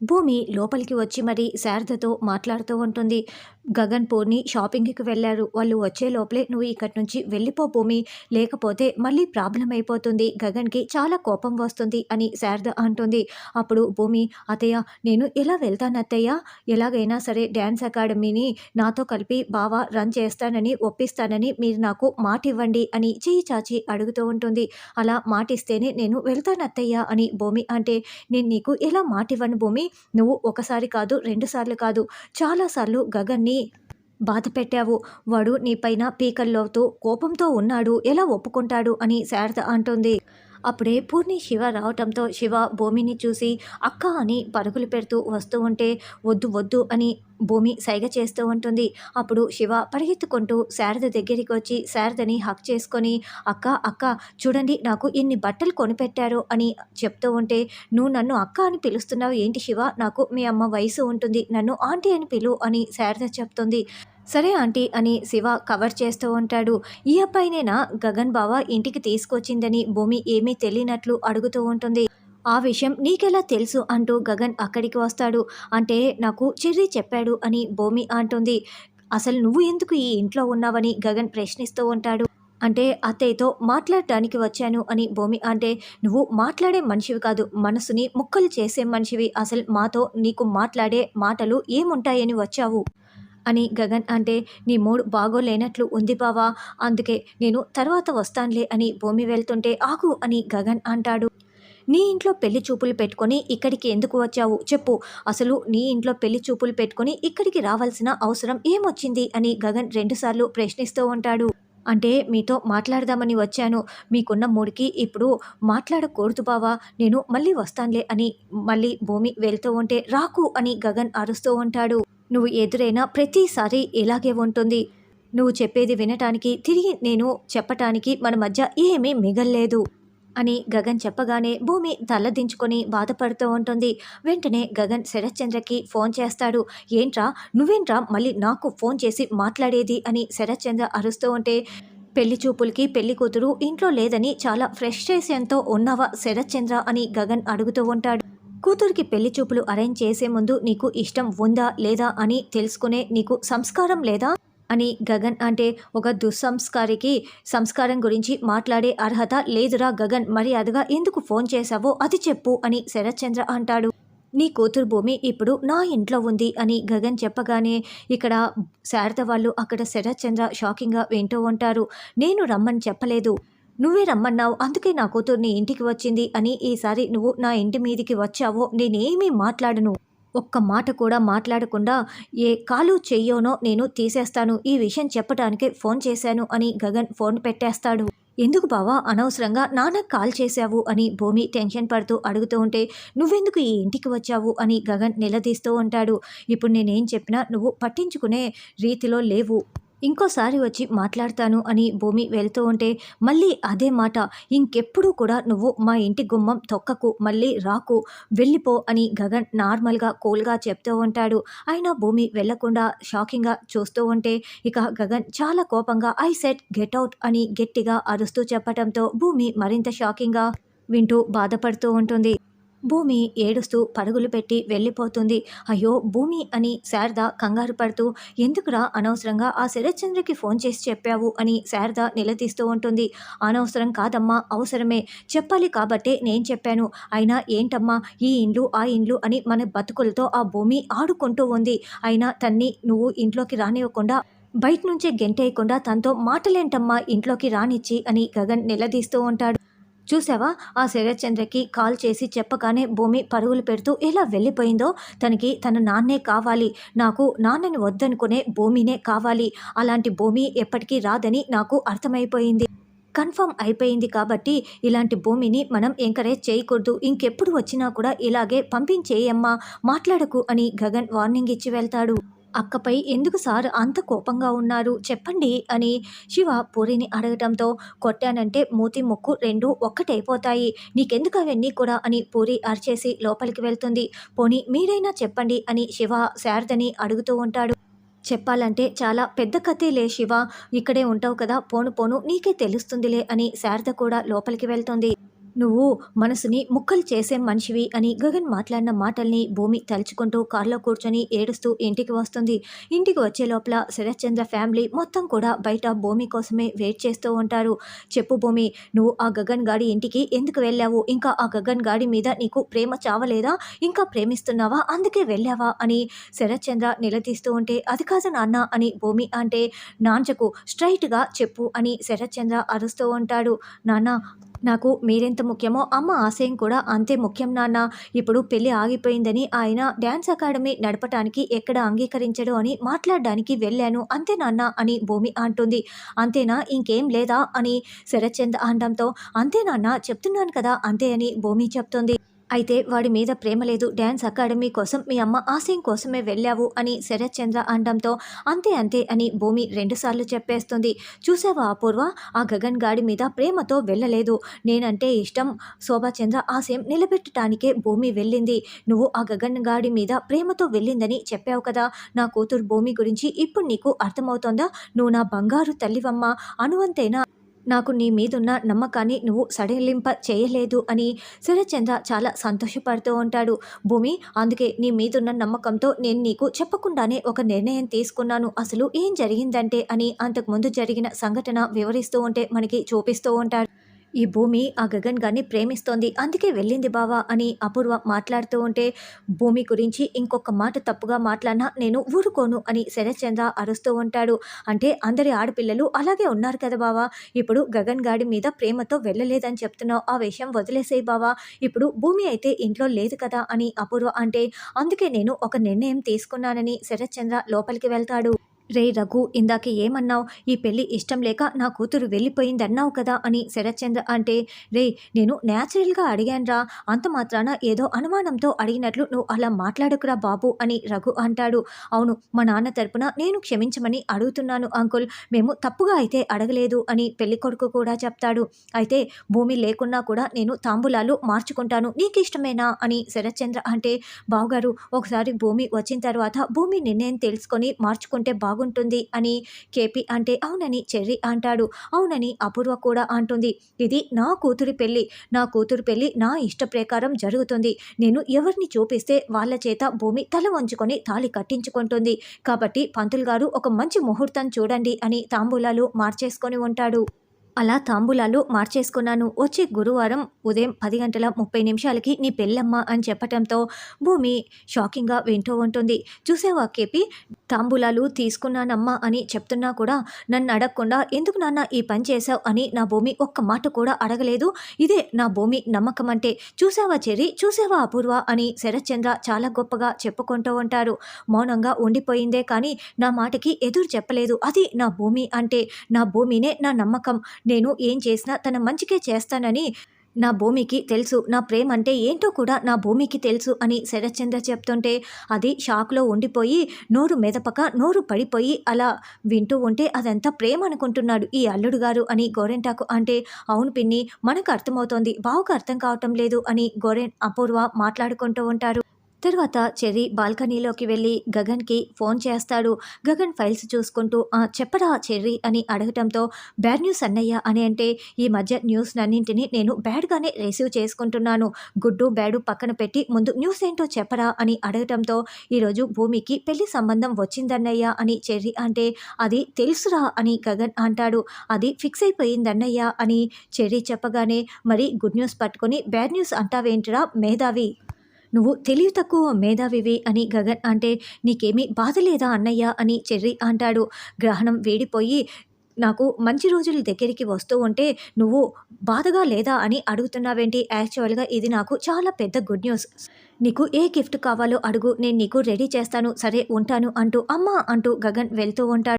భూమి లోపలికి వచ్చి మరి శారదతో మాట్లాడుతూ ఉంటుంది. గగన్ పూర్ణి షాపింగ్కి వెళ్ళారు. వాళ్ళు వచ్చే లోపలే నువ్వు ఇక్కడి నుంచి వెళ్ళిపో భూమి. లేకపోతే మళ్ళీ ప్రాబ్లం అయిపోతుంది. గగన్కి చాలా కోపం వస్తుంది అని శారద అంటుంది. అప్పుడు భూమి అత్తయ్య నేను ఎలా వెళ్తాను అత్తయ్య? ఎలాగైనా సరే డ్యాన్స్ అకాడమీని నాతో కలిపి బావా రన్ చేస్తానని ఒప్పిస్తానని మీరు నాకు మాట ఇవ్వండి అని చేయి చాచి అడుగుతూ ఉంటుంది. అలా మాటిస్తేనే నేను వెళ్తాను అత్తయ్య అని భూమి అంటే నేను నీకు ఎలా మాట ఇవ్వను భూమి? నువ్వు ఒకసారి కాదు రెండు సార్లు కాదు. చాలాసార్లు గగన్ని బాధ పెట్టావు వాడు నీపైన పీకల్లోతూ కోపంతో ఉన్నాడు. ఎలా ఒప్పుకుంటాడు అని శారద అంటుంది. అప్పుడే పూర్ణి శివ రావటంతో శివ భూమిని చూసి అక్క అని పరుగులు పెడుతూ వస్తూ ఉంటే వద్దు వద్దు అని భూమి సైగ చేస్తూ ఉంటుంది. అప్పుడు శివ పరిగెత్తుకుంటూ శారద దగ్గరికి వచ్చి శారదని హక్ చేసుకొని అక్క అక్క చూడండి నాకు ఇన్ని బట్టలు కొనిపెట్టారు అని చెప్తూ ఉంటే నువ్వు నన్ను అక్క అని పిలుస్తున్నావు ఏంటి శివ? నాకు మీ అమ్మ వయసు ఉంటుంది నన్ను ఆంటీ అని పిలు అని శారద చెప్తుంది. సరే ఆంటీ అని శివ కవర్ చేస్తూ ఉంటాడు. ఈ అబ్బాయినేనా గగన్ బావ ఇంటికి తీసుకొచ్చిందని భూమి ఏమీ తెలియనట్లు అడుగుతూ ఉంటుంది. ఆ విషయం నీకెలా తెలుసు అంటూ గగన్ అక్కడికి వస్తాడు. అంటే నాకు చెర్రీ చెప్పాడు అని భూమి అంటుంది. అసలు నువ్వు ఎందుకు ఈ ఇంట్లో ఉన్నావని గగన్ ప్రశ్నిస్తూ ఉంటాడు. అంటే అత్తయ్యతో మాట్లాడటానికి వచ్చాను అని భూమి అంటే నువ్వు మాట్లాడే మనిషివి కాదు మనసుని ముక్కలు చేసే మనిషివి. అసలు మాతో నీకు మాట్లాడే మాటలు ఏముంటాయని వచ్చావు? అని గగన్ అంటే నీ మూడు బాగోలేనట్లు ఉంది బావా అందుకే నేను తర్వాత వస్తానులే అని భూమి వెళ్తుంటే ఆగు అని గగన్ అంటాడు. నీ ఇంట్లో పెళ్ళి చూపులు పెట్టుకొని ఇక్కడికి ఎందుకు వచ్చావు? చెప్పు. అసలు నీ ఇంట్లో పెళ్ళి చూపులు పెట్టుకొని ఇక్కడికి రావాల్సిన అవసరం ఏమొచ్చింది? అని గగన్ రెండుసార్లు ప్రశ్నిస్తూ ఉంటాడు. అంటే మీతో మాట్లాడదామని వచ్చాను. మీకున్న మూడికి ఇప్పుడు మాట్లాడకూడదు బావా. నేను మళ్ళీ వస్తానులే అని మళ్ళీ భూమి వెళ్తూ ఉంటే రాకు అని గగన్ అరుస్తూ ఉంటాడు. నువ్వు ఎదురైన ప్రతిసారి ఇలాగే ఉంటుంది. నువ్వు చెప్పేది వినటానికి తిరిగి నేను చెప్పటానికి మన మధ్య ఏమీ మిగల్లేదు అని గగన్ చెప్పగానే భూమి తలదించుకొని బాధపడుతూ ఉంటుంది. వెంటనే గగన్ శరత్చంద్రకి ఫోన్ చేస్తాడు. ఏంట్రా నువ్వేంట్రా మళ్ళీ నాకు ఫోన్ చేసి మాట్లాడేది? అని శరత్చంద్ర అరుస్తూ ఉంటే పెళ్ళి చూపులకి పెళ్ళి కూతురు ఇంట్లో లేదని చాలా ఫ్రస్ట్రేషన్తో ఉన్నావా శరత్చంద్ర? అని గగన్ అడుగుతూ ఉంటాడు. కూతురికి పెళ్ళి చూపులు అరేంజ్ చేసే ముందు నీకు ఇష్టం ఉందా లేదా అని తెలుసుకునే నీకు సంస్కారం లేదా? అని గగన్ అంటే ఒక దుస్సంస్కారికి సంస్కారం గురించి మాట్లాడే అర్హత లేదురా గగన్ మర్యాదగా ఎందుకు ఫోన్ చేశావో అది చెప్పు అని శరత్చంద్ర అంటాడు. నీ కూతురు భూమి ఇప్పుడు నా ఇంట్లో ఉంది అని గగన్ చెప్పగానే ఇక్కడ శారద వాళ్ళు అక్కడ శరత్చంద్ర షాకింగ్గా వింటూ ఉంటారు. నేను రమ్మని చెప్పలేదు. నువ్వే రమ్మన్నావు అందుకే నా కూతురు నీ ఇంటికి వచ్చింది అని ఈసారి నువ్వు నా ఇంటి మీదికి వచ్చావో నేనేమీ మాట్లాడను. ఒక్క మాట కూడా మాట్లాడకుండా ఏ కాలు చెయ్యోనో నేను తీసేస్తాను. ఈ విషయం చెప్పడానికే ఫోన్ చేశాను అని గగన్ ఫోన్ పెట్టేస్తాడు. ఎందుకు బావా అనవసరంగా నాన్న కాల్ చేశావు అని భూమి టెన్షన్ పడుతూ అడుగుతూ ఉంటే నువ్వెందుకు ఈ ఇంటికి వచ్చావు అని గగన్ నిలదీస్తూ ఉంటాడు. ఇప్పుడు నేనేం చెప్పినా నువ్వు పట్టించుకునే రీతిలో లేవు. ఇంకోసారి వచ్చి మాట్లాడతాను అని భూమి వెళ్తూ ఉంటే మళ్ళీ అదే మాట ఇంకెప్పుడు కూడా నువ్వు మా ఇంటి గుమ్మం తొక్కకు మళ్ళీ రాకు వెళ్ళిపో అని గగన్ నార్మల్గా కూల్గా చెప్తూ ఉంటాడు. అయినా భూమి వెళ్ళకుండా షాకింగ్గా చూస్తూ ఉంటే ఇక గగన్ చాలా కోపంగా ఐ సెట్ గెట్ అవుట్ అని గట్టిగా అరుస్తూ చెప్పడంతో భూమి మరింత షాకింగ్గా వింటూ బాధపడుతూ ఉంటుంది. భూమి ఏడుస్తూ పరుగులు పెట్టి వెళ్ళిపోతుంది. అయ్యో భూమి అని శారద కంగారు పడుతూ ఎందుకురా అనవసరంగా ఆ శరత్చంద్రకి ఫోన్ చేసి చెప్పావు? అని శారద నిలదీస్తూ ఉంటుంది. అనవసరం కాదమ్మా అవసరమే. చెప్పాలి కాబట్టే నేను చెప్పాను. అయినా ఏంటమ్మా ఈ ఇండ్లు ఆ ఇండ్లు అని మన బతుకులతో ఆ భూమి ఆడుకుంటూ ఉంది. అయినా తన్ని నువ్వు ఇంట్లోకి రానివ్వకుండా బయట నుంచే గెంటేయకుండా తనతో మాటలేంటమ్మా ఇంట్లోకి రానిచ్చి అని గగన్ నిలదీస్తూ ఉంటాడు. చూసావా ఆ శరత్చంద్రకి కాల్ చేసి చెప్పగానే భూమి పరుగులు పెడుతూ ఎలా వెళ్ళిపోయిందో? తనకి తన నాన్నే కావాలి. నాకు నాన్నని వద్దనుకునే భూమినే కావాలి. అలాంటి భూమి ఎప్పటికీ రాదని నాకు అర్థమైపోయింది. కన్ఫర్మ్ అయిపోయింది కాబట్టి ఇలాంటి భూమిని మనం ఎంకరేజ్ చేయకూడదు. ఇంకెప్పుడు వచ్చినా కూడా ఇలాగే పంపించేయమ్మా. మాట్లాడకు అని గగన్ వార్నింగ్ ఇచ్చి వెళ్తాడు. అక్కపై ఎందుకు సార్ అంత కోపంగా ఉన్నారు? చెప్పండి అని శివ పూరిని అడగటంతో కొట్టానంటే మూతి ముక్కు రెండు ఒక్కటైపోతాయి. నీకెందుకు అవన్నీ కూడా? అని పూరి అరిచేసి లోపలికి వెళ్తుంది. పోనీ మీరైనా చెప్పండి అని శివ శారదని అడుగుతూ ఉంటాడు. చెప్పాలంటే చాలా పెద్ద కథేలే శివ. ఇక్కడే ఉంటావు కదా పోను పోను నీకే తెలుస్తుందిలే అని శారద కూడా లోపలికి వెళ్తుంది. నువ్వు మనసుని ముక్కలు చేసే మనిషివి అని గగన్ మాట్లాడిన మాటల్ని భూమి తలుచుకుంటూ కారులో కూర్చొని ఏడుస్తూ ఇంటికి వస్తుంది. ఇంటికి వచ్చే లోపల శరత్చంద్ర ఫ్యామిలీ మొత్తం కూడా బయట భూమి కోసమే వెయిట్ చేస్తూ ఉంటారు. చెప్పు భూమి నువ్వు ఆ గగన్ గాడి ఇంటికి ఎందుకు వెళ్ళావు? ఇంకా ఆ గగన్ గాడి మీద నీకు ప్రేమ చావలేదా? ఇంకా ప్రేమిస్తున్నావా? అందుకే వెళ్ళావా? అని శరత్చంద్ర నిలదీస్తూ ఉంటే అది కాదు నాన్న అని భూమి అంటే నాంచకు స్ట్రైట్గా చెప్పు అని శరత్చంద్ర అరుస్తూ ఉంటాడు. నాన్న నాకు మీరెంత ముఖ్యమో అమ్మ ఆశయం కూడా అంతే ముఖ్యం నాన్న. ఇప్పుడు పెళ్ళి ఆగిపోయిందని ఆయన డ్యాన్స్ అకాడమీ నడపటానికి ఎక్కడ అంగీకరించడు అని మాట్లాడడానికి వెళ్ళాను. అంతే నాన్న అని భూమి అంటుంది. అంతేనా? ఇంకేం లేదా? అని శరత్చంద్ అనడంతో అంతే నాన్న చెప్తున్నాను కదా అంతే అని భూమి చెప్తుంది. అయితే వాడి మీద ప్రేమ లేదు. డ్యాన్స్ అకాడమీ కోసం మీ అమ్మ ఆశయం కోసమే వెళ్ళావు అని శరత్ చంద్ర అనడంతో అంతే అంతే అని భూమి రెండుసార్లు చెప్పేస్తుంది. చూసావా అపూర్వ? ఆ గగన్ గాడి మీద ప్రేమతో వెళ్ళలేదు. నేనంటే ఇష్టం. శోభాచంద్ర ఆశయం నిలబెట్టడానికే భూమి వెళ్ళింది. నువ్వు ఆ గగన్ గాడి మీద ప్రేమతో వెళ్ళిందని చెప్పావు కదా. నా కూతురు భూమి గురించి ఇప్పుడు నీకు అర్థమవుతోందా? నువ్వు నా బంగారు తల్లివమ్మ. అనువంతైనా నాకు నీ మీదున్న నమ్మకాన్ని నువ్వు సడలింప చేయలేదు అని శరచంద్ర చాలా సంతోషపడుతూ ఉంటాడు. భూమి అందుకే నీ మీదున్న నమ్మకంతో నేను నీకు చెప్పకుండానే ఒక నిర్ణయం తీసుకున్నాను. అసలు ఏం జరిగిందంటే అని అంతకుముందు జరిగిన సంఘటన వివరిస్తూ ఉంటే మనకి చూపిస్తూ ఉంటాడు. ఈ భూమి ఆ గగన్ గారిని ప్రేమిస్తోంది. అందుకే వెళ్ళింది బావా అని అపూర్వ మాట్లాడుతూ ఉంటే భూమి గురించి ఇంకొక మాట తప్పుగా మాట్లాడినా నేను ఊరుకోను అని శరత్చంద్ర అరుస్తూ ఉంటాడు. అంటే అందరి ఆడపిల్లలు అలాగే ఉన్నారు కదా బావా. ఇప్పుడు గగన్ గాడి మీద ప్రేమతో వెళ్ళలేదని చెప్తున్నావు. ఆ విషయం వదిలేసేయి బావా. ఇప్పుడు భూమి అయితే ఇంట్లో లేదు కదా అని అపూర్వ అంటే అందుకే నేను ఒక నిర్ణయం తీసుకున్నానని శరత్చంద్ర లోపలికి వెళ్తాడు. రే రఘు ఇందాక ఏమన్నావు? ఈ పెళ్ళి ఇష్టం లేక నా కూతురు వెళ్ళిపోయింది అన్నావు కదా అని శరత్చంద్ర అంటే రే నేను న్యాచురల్గా అడిగానురా. అంత మాత్రాన ఏదో అనుమానంతో అడిగినట్లు నువ్వు అలా మాట్లాడకురా బాబు అని రఘు అంటాడు. అవును మా నాన్న తరపున నేను క్షమించమని అడుగుతున్నాను అంకుల్. మేము తప్పుగా అయితే అడగలేదు అని పెళ్ళి కొడుకు కూడా చెప్తాడు. అయితే భూమి లేకున్నా కూడా నేను తాంబూలాలు మార్చుకుంటాను. నీకు ఇష్టమేనా అని శరత్చంద్ర అంటే బావగారు ఒకసారి భూమి వచ్చిన తర్వాత భూమి నిర్ణయం తెలుసుకొని మార్చుకుంటే బాగుంటుంది అని కేపీ అంటే అవునని చెర్రి అంటాడు. అవునని అపూర్వ కూడా అంటుంది. ఇది నా కూతురి పెళ్ళి. నా కూతురు పెళ్ళి నా ఇష్ట ప్రకారం జరుగుతుంది. నేను ఎవరిని చూపిస్తే వాళ్ళ చేత భూమి తల వంచుకొని తాళి కట్టించుకుంటుంది. కాబట్టి పంతులు గారు ఒక మంచి ముహూర్తం చూడండి అని తాంబూలాలు మార్చేసుకొని ఉంటాడు. అలా తాంబూలాలు మార్చేసుకున్నాను. వచ్చే గురువారం ఉదయం పది గంటల ముప్పై నిమిషాలకి నీ పెళ్ళమ్మ అని చెప్పటంతో భూమి షాకింగ్గా వింటూ ఉంటుంది. చూసావా కేపి? తాంబూలాలు తీసుకున్నానమ్మా అని చెప్తున్నా కూడా నన్ను అడగకుండా ఎందుకు నాన్న ఈ పని చేశావు అని నా భూమి ఒక్క మాట కూడా అడగలేదు. ఇదే నా భూమి నమ్మకం అంటే చూసావా చెరి చూసావా అపూర్వ? అని శరత్చంద్ర చాలా గొప్పగా చెప్పుకుంటూ ఉంటారు. మౌనంగా ఉండిపోయిందే కానీ నా మాటకి ఎదురు చెప్పలేదు. అది నా భూమి అంటే నా భూమినే నా నమ్మకం. నేను ఏం చేసినా తన మంచికే చేస్తానని నా భూమికి తెలుసు నా ప్రేమ అంటే ఏంటో కూడా నా భూమికి తెలుసు అని శరత్చంద్ర చెప్తుంటే అది షాక్లో ఉండిపోయి నోరు మెదపక నోరు పడిపోయి అలా వింటూ ఉంటే అదంతా ప్రేమ అనుకుంటున్నాడు ఈ అల్లుడు గారు అని గోరెంటాకు అంటే అవును పిన్ని మనకు అర్థమవుతోంది బావుకు అర్థం కావటం లేదు అని గోరెన్ అపూర్వ మాట్లాడుకుంటూ ఉంటారు. తర్వాత చెర్రీ బాల్కనీలోకి వెళ్ళి గగన్కి ఫోన్ చేస్తాడు. గగన్ ఫైల్స్ చూసుకుంటూ చెప్పరా చెర్రీ అని అడగటంతో బ్యాడ్ న్యూస్ అన్నయ్య అని అంటే ఈ మధ్య న్యూస్ అన్నింటినీ నేను బ్యాడ్గానే రిసీవ్ చేసుకుంటున్నాను. గుడ్డు బ్యాడు పక్కన పెట్టి ముందు న్యూస్ ఏంటో చెప్పరా అని అడగటంతో ఈరోజు భూమికి పెళ్ళి సంబంధం వచ్చిందన్నయ్య అని చెర్రీ అంటే అది తెలుసురా అని గగన్ అంటాడు. అది ఫిక్స్ అయిపోయిందన్నయ్య అని చెర్రీ చెప్పగానే మరి గుడ్ న్యూస్ పట్టుకొని బ్యాడ్ న్యూస్ అంటావేంటిరా మేధావి? నువ్వు తెలివి తక్కువ మేధావివి అని గగన్ అంటే నీకేమీ బాధ లేదా అన్నయ్య అని చెర్రి అంటాడు. గ్రహణం వేడిపోయి నాకు మంచి రోజుల దగ్గరికి వస్తూ ఉంటే నువ్వు బాధగా లేదా అని అడుగుతున్నావేంటి? యాక్చువల్గా ఇది నాకు చాలా పెద్ద గుడ్ న్యూస్ నీకు ఏ గిఫ్ట్ కావాలో అడుగు నేను నీకు రెడీ చేస్తాను సరే ఉంటాను అంటూ అమ్మ అంటూ గగన్ వెళ్తూ ఉంటాడు.